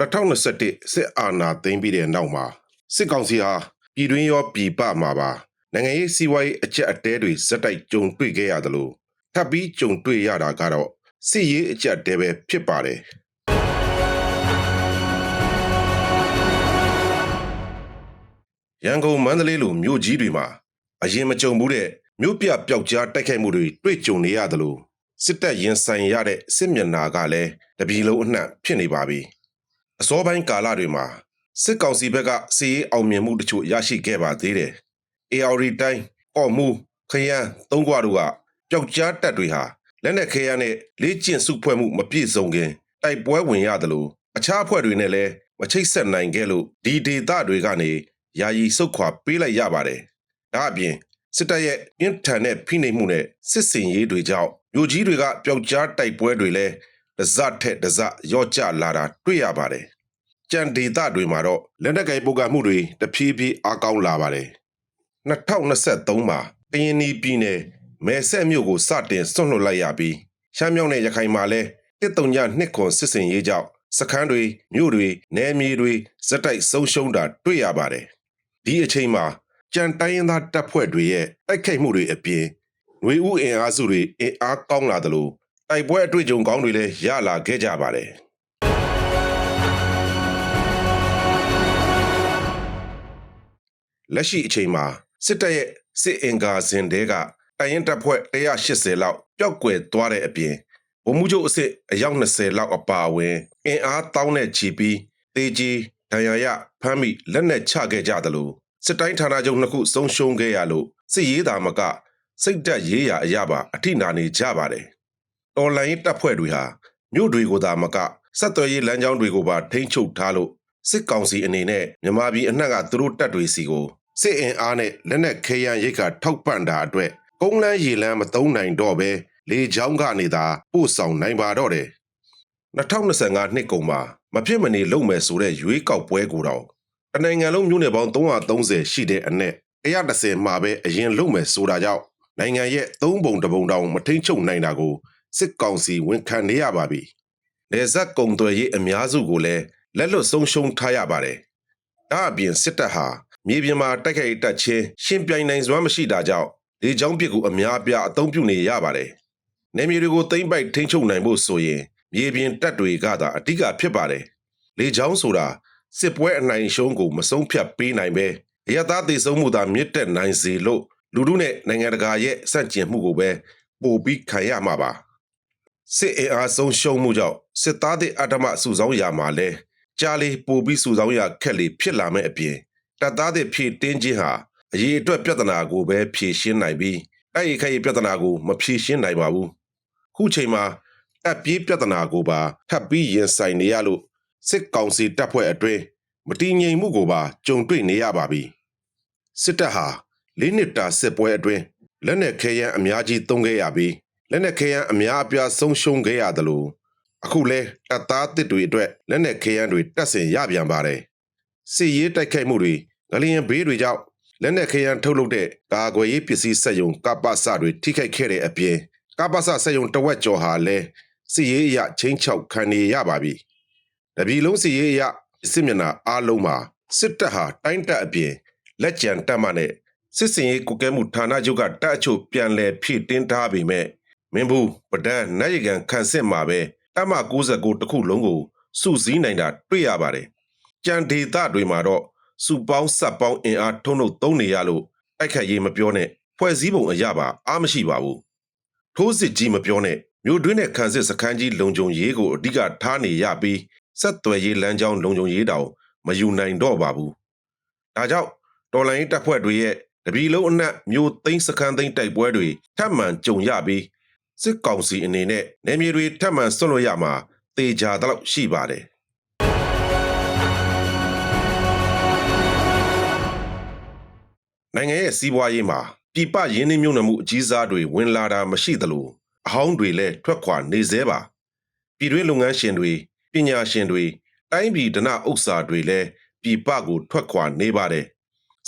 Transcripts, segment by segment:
2021စစ်အာဏာသိမ်းပြီးတဲ့နောက်မှာစစ်ကောင်စီဟာပြည်တွင်းရောပြည်ပမှာပါနိုင်ငံရေးစီးပွားရေးအကြက်အတဲတွေဇက်တိုက်ကြုံတွေ့ခဲ့ရတယ်လို့ထပ်ပြီးကြုံတွေ့ရတာကတော့စစ်ရေးအကြက်တဲပဲဖြစ်ပါတယ်ရန်ကုန်မန္တလေးလိုမြို့ကြီးတွေမှာအရင်မကြုံဘူးတဲ့မြို့ပြပျောက်ကြားတိုက်ခိုက်မှုတွေတွေ့ကြုံနေရတယ်လို့စစ်တပ်ရင်ဆိုင်ရတဲ့စစ်မျက်နာကလည်းတပြည်လုံးအနှံ့ဖြစ်နေပါပြီ။ အစောပိုင်းကာလတွေမှာစစ်ကောင်စီဘက်ကစီရေးအောင်မြင်မှုတချို့ရရှိခဲ့ပါသေးတယ်။ AR တိုင်းကော့မှုခရမ်းသုံးခွတို့ကပျောက်ကြားတပ်တွေဟာလက်နက်ခဲယမ်းနဲ့လေးကျင့်စုဖွဲ့မှုမပြည့်စုံခင်တိုက်ပွဲဝင်ရတယ်လို့အခြားအဖွဲ့တွေနဲ့လည်းမချိတ်ဆက်နိုင်ခဲ့လို့ဒီဒေသတွေကနေယာယီဆုတ်ခွာပေးလိုက်ရပါတယ်။ဒါအပြင်စစ်တပ်ရဲ့ပြင်းထန်တဲ့ဖိနှိပ်မှုနဲ့စစ်စင်ရေးတွေကြောင့်မြို့ကြီးတွေကပျောက်ကြားတိုက်ပွဲတွေလည်း တစထက်တစရော့ကျလာတာတွေ့ရပါတယ်။ကြံဒေသတွေမှာတော့လက်နက်ကိုင်ပုဂ္ဂမှုတွေတဖြည်းဖြည်းအားကောင်းလာပါတယ်။2023မှာကရင်ပြည်နယ်မဲဆက်မြို့ကိုစတင်ဆွန့်လွတ်လိုက်ရပြီးရှမ်းမြောက်နဲ့ရခိုင်မှာလည်းတစ်တုံညနှစ်ခွန်စစ်စင်ရေးကြောင့်စခန်းတွေမြို့တွေနယ်မြေတွေစက်တိုက်ဆုံးရှုံးတာတွေ့ရပါတယ်။ဒီအချိန်မှာကြံတိုင်းရင်းသားတပ်ဖွဲ့တွေရဲ့တိုက်ခိုက်မှုတွေအပြင်ຫນွေဥအင်အားစုတွေအင်အားကောင်းလာသလို တိုက်ပွဲအတွေ့အကြုံကောင်းတွေလည်းရလာခဲ့ကြပါတယ်လက်ရှိအချိန်မှာစစ်တပ်ရဲ့စစ်အင်ကာစင်တဲကတိုင်ရင်တပ်ဖွဲ့180လောက်ပျောက်ကွယ်သွားတဲ့အပြင်ဗိုလ်မှူးချုပ်အစ်စ်အယောက်20လောက်အပါအဝင်အင်အားတောင်းတဲ့ချီပြီးတေကြီးဒဏ်ရာရဖမ်းမိလက်နက်ချခဲ့ကြသလိုစစ်တိုင်းဌာနချုပ်နှစ်ခုဆုံးရှုံးခဲ့ရလို့စစ်ရေးတာမကစိတ်တက်ရေးရာအရာပါအထိနာနေကြပါတယ်။ တော်လိုင်းတပ်ဖွဲ့တွေဟာမြို့တွေကိုသာမကဆက်သွယ်ရေးလမ်းကြောင်းတွေကိုပါထိန်းချုပ်ထားလို့စစ်ကောင်စီအနေနဲ့မြန်မာပြည်အနှံ့ကသူတို့တပ်တွေစီကိုစစ်အင်အားနဲ့လက်နက်ခဲယမ်းရိတ်ခါထောက်ပံ့တာအတွက်ကုန်းလန်းရေလန်းမသုံးနိုင်တော့ပဲလေချောင်းကနေသာပို့ဆောင်နိုင်ပါတော့တယ်။2025နှစ်ကုန်မှာမဖြစ်မနေလုပ်မယ်ဆိုတဲ့ရွေးကောက်ပွဲကိုတော့တနိုင်ငံလုံးမြို့နယ်ပေါင်း330ရှိတဲ့အနက်130မှာပဲအရင်လုပ်မယ်ဆိုတာကြောင့်နိုင်ငံရဲ့သုံးပုံတစ်ပုံတောင်မထိန်ချုပ်နိုင်တာကို စစ်ကောင်စီဝန်ခံနေရပါပြီ။နေဆက်ကုံသွယ်ရေးအများစုကိုလည်းလက်လွတ်ဆုံးရှုံးထားရပါတယ်။ဒါအပြင်စစ်တပ်ဟာမြေပြင်မှာတိုက်ခိုက်တက်ချင်းရှင်ပြိုင်နိုင်စွမ်းမရှိတာကြောင့်လေကြောင်းပစ်ကူအများအပြားအသုံးပြုနေရပါတယ်။နေမြေတွေကိုသိမ့်ပိုက်ထိန်းချုပ်နိုင်ဖို့ဆိုရင်မြေပြင်တပ်တွေကသာအဓိကဖြစ်ပါတယ်။လေကြောင်းဆိုတာစစ်ပွဲအနိုင်ရှုံးကိုမဆုံးဖြတ်ပေးနိုင်ပဲအရသာသေဆုံးမှုသာမြင့်တက်နိုင်စေလို့လူထုနဲ့နိုင်ငံတကာရဲ့စန့်ကျင်မှုကိုပဲပို့ပြီးခံရမှာပါ စစ်အင်အားဆုံးရှုံးမှုကြောင့်စစ်သားတွေအတ္တမစုဆောင်းရမှာလဲကြားလေးပို့ပြီးစုဆောင်းရခက်လေဖြစ်လာမဲ့အပြင်တပ်သားတွေဖြည့်တင်းခြင်းဟာအရေးအတွက်ပြဿနာကိုပဲဖြေရှင်းနိုင်ပြီးအဲ့ဒီခိုင်ပြဿနာကိုမဖြေရှင်းနိုင်ပါဘူးခုချိန်မှာတပ်ပြေးပြဿနာကိုပါထပ်ပြီးရင်ဆိုင်နေရလို့စစ်ကောင်စီတပ်ဖွဲ့အတွင်းမတည်ငြိမ်မှုကိုပါကြုံတွေ့နေရပါပြီစစ်တပ်ဟာလေးနှစ်တာစစ်ပွဲအတွင်းလက်နက်ခဲယမ်းအများကြီးသုံးခဲ့ရပြီး လက်နက်ခဲယမ်းအများအပြားဆုံးရှုံးခဲ့ရသလိုအခုလဲတပ်သားတစ်တွေအတွက်လက်နက်ခဲယမ်းတွေတက်ဆင်ရပြန်ပါတယ်စစ်ရေးတိုက်ခိုက်မှုတွေငလျင်ဘေးတွေကြောင့်လက်နက်ခဲယမ်းထုတ်လုပ်တဲ့ကာကွယ်ရေးပစ္စည်းစက်ရုံကပ္ပစတွေထိခိုက်ခဲ့တဲ့အပြင်ကပ္ပစစက်ရုံတဝက်ကျော်ဟာလဲစစ်ရေးအရချင်းချောက်ခံနေရပါပြီ။တပြည်လုံးစစ်ရေးအရစစ်မျက်နှာအားလုံးမှာစစ်တပ်ဟာတိုင်းတပ်အပြင်လက်ကျန်တပ်မှနဲ့စစ်စင်ရေးကုကဲမှုဌာနချုပ်ကတပ်အချို့ပြန်လည်ဖြည့်တင်းထားပေမဲ့ မင်းဘူးပဒန်းနိုင်ရန်ခန့်စစ်မှာပဲတပ်မ69တခုလုံးကိုစုစည်းနိုင်တာတွေ့ရပါတယ်။ကြံဒေသတွေမှာတော့စုပေါင်းဆက်ပေါင်းအင်အားထုံးထုတ်သုံးနေရလို့အိုက်ခတ်ရေးမပြောနဲ့ဖွဲ့စည်းပုံအရပါအားမရှိပါဘူး။ထိုးစစ်ကြီးမပြောနဲ့မြို့တွင်းနဲ့ခန်းစစ်စခန်းကြီးလုံခြုံရေးကိုအဓိကထားနေရပြီးဆက်သွယ်ရေးလမ်းကြောင်းလုံခြုံရေးတောင်မယူနိုင်တော့ပါဘူး။ဒါကြောင့်တော်လိုင်းတပ်ဖွဲ့တွေရဲ့တပီလုံးအနက်မြို့သိမ်းစခန်းသိမ်းတိုက်ပွဲတွေထပ်မံကြုံရပြီး စစ်ကောင်စီအနေနဲ့နေမြေတွေထပ်မံဆွတ်လွတ်ရမှာတေချာတော့ရှိပါတယ်နိုင်ငံရဲ့စီးပွားရေးမှာပြပရင်းနှီးမြှုပ်နှံမှုအကြီးစားတွေဝင်လာတာမရှိသလိုအဟောင်းတွေလည်းထွက်ခွာနေသေးပါပြည်တွင်းလုပ်ငန်းရှင်တွေပညာရှင်တွေတိုင်းပြည်ဒနာဥစ္စာတွေလည်းပြည်ပကိုထွက်ခွာနေပါတယ်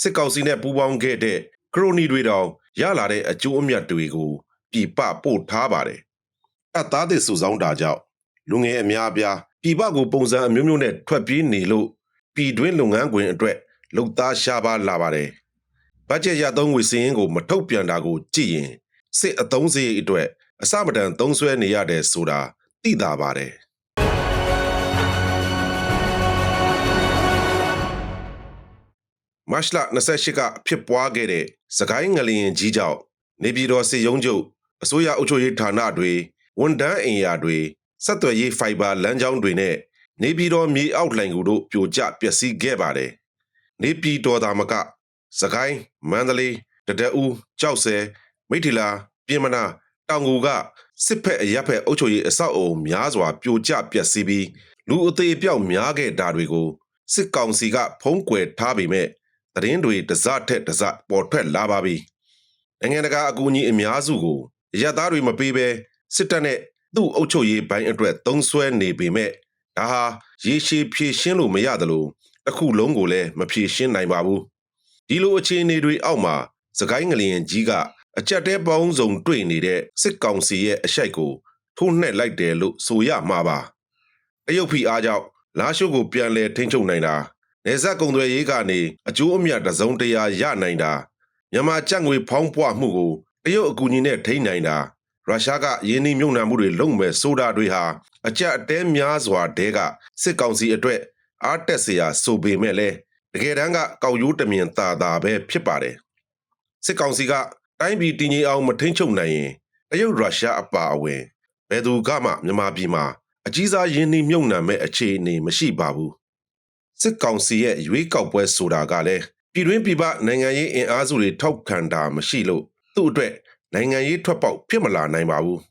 စစ်ကောင်စီနဲ့ပူးပေါင်းခဲ့တဲ့ခရိုနီတွေတောင်ရလာတဲ့အကျိုးအမြတ်တွေကို ပြည်ပပို့ထားပါတယ်။အသားသစ်စုဆောင်းတာကြောင့်လူငယ်အများအပြားပြပြည်ပကိုပုံစံအမျိုးမျိုးနဲ့ထွက်ပြေးနေလို့ပြည်တွင်းလုပ်ငန်းခွင်အတွက်လုံသားရှားပါလာပါတယ်။ဘတ်ဂျက်ရသုံးငွေစည်းရင်းကိုမထုတ်ပြန်တာကိုကြည့်ရင်စစ်အသုံးစရိတ်အတွက်အစမတန်သုံးဆွဲနေရတယ်ဆိုတာသိတာပါတယ်။မတ်လ28ကဖြစ်ပွားခဲ့တဲ့စကိုင်းငလျင်ကြီးကြောင့်နေပြည်တော်စစ်ရုံးချုပ် အစိုးရအုပ်ချုပ်ရေးဌာနတွေဝန်တန်းအင်ယာတွေဆက်သွယ်ရေးဖိုင်ဘာလမ်းကြောင်းတွေနဲ့နေပြည်တော်မြေအောက်လှိုင်ကူတို့ပြိုကျပျက်စီးခဲ့ပါတယ်။နေပြည်တော်သာမကစကိုင်းမန္တလေးတဒအူးကြောက်ဆယ်မိထီလာပြင်မနာတောင်ကူကစစ်ဖက်အရက်ဖက်အုပ်ချုပ်ရေးအဆောက်အအုံများစွာပြိုကျပျက်စီးပြီးလူအသေးအပြောက်များခဲ့တာတွေကိုစစ်ကောင်စီကဖုံးကွယ်ထားပေမဲ့သတင်းတွေတစထက်တစပေါ်ထွက်လာပါပြီ။နိုင်ငံတကာအကူအညီအများစုကို ရရသားတွေမပေးဘဲစစ်တပ်နဲ့သူ့အုပ်ချုပ်ရေးဘိုင်းအတွက်သုံးဆွဲနေပေမဲ့ဒါဟာရေရှည်ဖြည့်ရှင်းလို့မရသလိုတစ်ခုလုံးကိုလည်းမဖြည့်ရှင်းနိုင်ပါဘူး။ဒီလိုအခြေအနေတွေအောက်မှာစကိုင်းငလျင်ကြီးကအကြက်တဲပေါင်းစုံတွေ့နေတဲ့စစ်ကောင်စီရဲ့အရှိတ်ကိုထိုးနှက်လိုက်တယ်လို့ဆိုရမှာပါ။တရုတ်ဖီအားကြောင့်လာရှိုးကိုပြန်လဲထိန်းချုပ်နိုင်တာနေဆက်ကုံတွေရေးကနေအကျိုးအမြတ်တစုံတရာရနိုင်တာမြန်မာကြက်ငွေဖောင်းပွားမှုကို တရုတ်အကူအညီနဲ့ထိန်းနိုင်တာရုရှားကယင်းနှိမြုံနှံမှုတွေလုပ်မဲ့ဆိုတာတွေဟာအကြက်အတဲများစွာတဲကစစ်ကောင်စီအတွက်အားတက်စရာဆိုပေမဲ့လည်းတကယ်တမ်းကကောက်ရိုးတမြင်သာသာပဲဖြစ်ပါတယ်စစ်ကောင်စီကတိုင်းပြည်တည်ငြိမ်အောင်မထိန်းချုပ်နိုင်ရင်တရုတ်ရုရှားအပါအဝင်ဘယ်သူကမှမြန်မာပြည်မှာအကြီးစားယင်းနှိမြုံနှံမဲ့အခြေအနေမရှိပါဘူးစစ်ကောင်စီရဲ့ရွေးကောက်ပွဲဆိုတာကလည်းပြည်တွင်းပြည်ပနိုင်ငံရေးအင်အားစုတွေထောက်ခံတာမရှိလို့ သူ့အတွက်နိုင်ငံရေးထွက်ပေါက်ဖြစ်မလာနိုင်ပါဘူး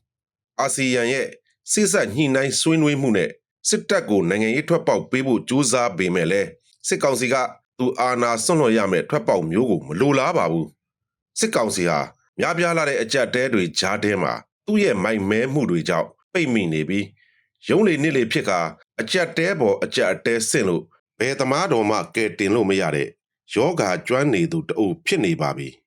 အာဆီယံရဲ့စိစက်ညှိနှိုင်းဆွေးနွေးမှုနဲ့စစ်တပ်ကိုနိုင်ငံရေးထွက်ပေါက်ပေးဖို့ကြိုးစားပေမဲ့လည်းစစ်ကောင်စီကသူအာဏာဆွန့်လွတ်ရမယ့်ထွက်ပေါက်မျိုးကိုမလိုလားပါဘူးစစ်ကောင်စီဟာများပြားလာတဲ့အကြက်တဲတွေဂျားတဲမှာသူ့ရဲ့မိုက်မဲမှုတွေကြောင့်ပိတ်မိနေပြီးရုံးလေနစ်လေဖြစ်ကအကြက်တဲပေါ်အကြက်အတဲဆင့်လို့ဘယ်သမားတော်မှကဲတင်လို့မရတဲ့ယောဂါကျွမ်းနေသူတအုပ်ဖြစ်နေပါပြီ။